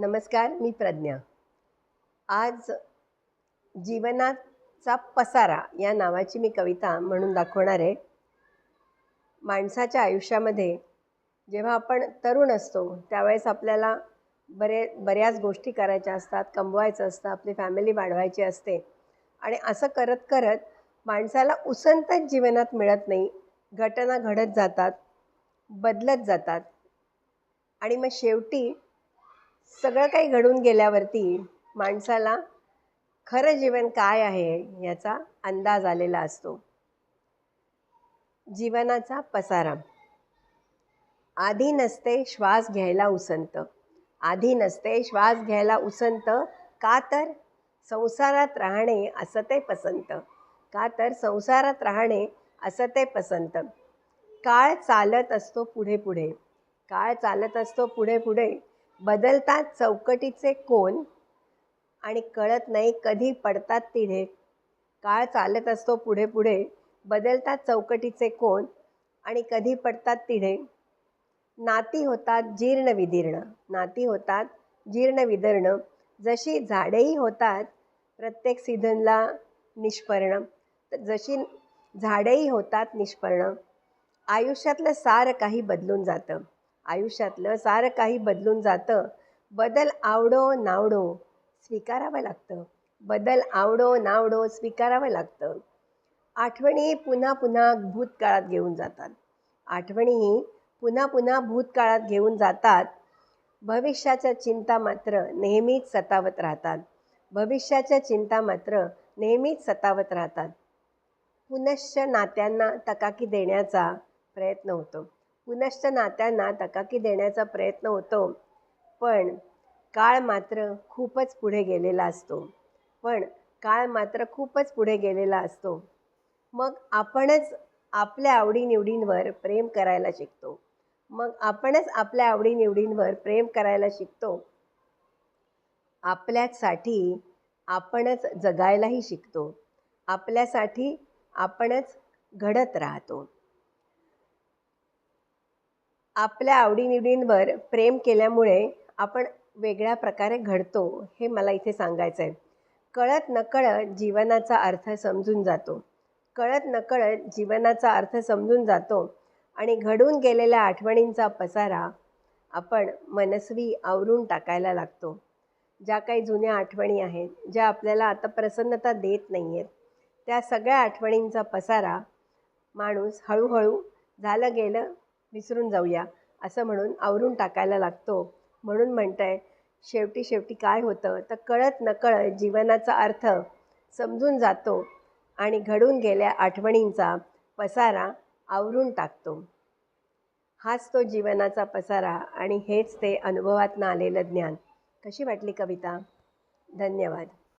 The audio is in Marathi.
नमस्कार मी प्रज्ञा. आज जीवनाचा पसारा या नावाची मी कविता म्हणून दाखवणार आहे. माणसाच्या आयुष्यामध्ये जेव्हा आपण तरुण असतो त्यावेळेस आपल्याला बरे बऱ्याच गोष्टी करायच्या असतात कमवायचं असतं आपली फॅमिली वाढवायची असते. आणि असं करत करत माणसाला उसंतच जीवनात मिळत नाही. घटना घडत जातात बदलत जातात. आणि मग शेवटी सगळं काही घडून गेल्यावरती माणसाला खरं जीवन काय आहे याचा अंदाज आलेला असतो. जीवनाचा पसारा. आधी नसते श्वास घ्यायला उसंत. आधी नसते श्वास घ्यायला उसंत का तर संसारात राहणे असं ते पसंत. का तर संसारात राहणे असं ते पसंत. काळ चालत असतो पुढे पुढे. काळ चालत असतो पुढे पुढे. बदलतात चौकटीचे कोण आणि कळत नाही कधी पडतात तिढे. काळ चालत असतो पुढे पुढे बदलतात चौकटीचे कोण आणि कधी पडतात तिढे. नाती होतात जीर्ण विदीर्ण नाती होतात जीर्ण विदर्ण. जशी झाडेही होतात प्रत्येक सीझनला निष्पर्ण. जशी झाडेही होतात निष्पर्ण. आयुष्यातलं सारं काही बदलून जातं. आयुष्यातलं सारं काही बदलून जातं. बदल आवडो नावडो स्वीकारावं लागतं. बदल आवडो नावडो स्वीकारावं लागतं. आठवणी पुन्हा पुन्हा भूतकाळात घेऊन जातात. आठवणीही पुन्हा पुन्हा भूतकाळात घेऊन जातात. भविष्याच्या चिंता मात्र नेहमीच सतावत राहतात. भविष्याच्या चिंता मात्र नेहमीच सतावत राहतात. पुनश्च नात्यांना तकाकी देण्याचा प्रयत्न होतो. पुनश्च नात्यांना तकाकी देण्याचा प्रयत्न होतो. पण काळ मात्र खूपच पुढे गेलेला असतो. पण काळ मात्र खूपच पुढे गेलेला असतो. मग आपणच आपल्या आवडीनिवडींवर प्रेम करायला शिकतो. मग आपणच आपल्या आवडीनिवडींवर प्रेम करायला शिकतो. आपल्यासाठी आपणच जगायलाही शिकतो. आपल्यासाठी आपणच घडत राहतो. आपल्या आवडीनिवडींवर प्रेम केल्यामुळे आपण वेगळ्या प्रकारे घडतो हे मला इथे सांगायचं आहे कळत नकळत जीवनाचा अर्थ समजून जातो. कळत नकळत जीवनाचा अर्थ समजून जातो आणि घडून गेलेल्या आठवणींचा पसारा आपण मनस्वी आवरून टाकायला लागतो. ज्या काही जुन्या आठवणी आहेत ज्या आपल्याला आता प्रसन्नता देत नाही आहेत त्या सगळ्या आठवणींचा पसारा माणूस हळूहळू झालं गेलं विसरून जाऊया असं म्हणून आवरून टाकायला लागतो. म्हणून म्हणत आहे शेवटी शेवटी काय होतं? तर कळत नकळत जीवनाचा अर्थ समजून जातो आणि घडून गेल्या आठवणींचा पसारा आवरून टाकतो. हाच तो जीवनाचा पसारा आणि हेच ते अनुभवातनं आलेलं ज्ञान. कशी वाटली कविता? धन्यवाद.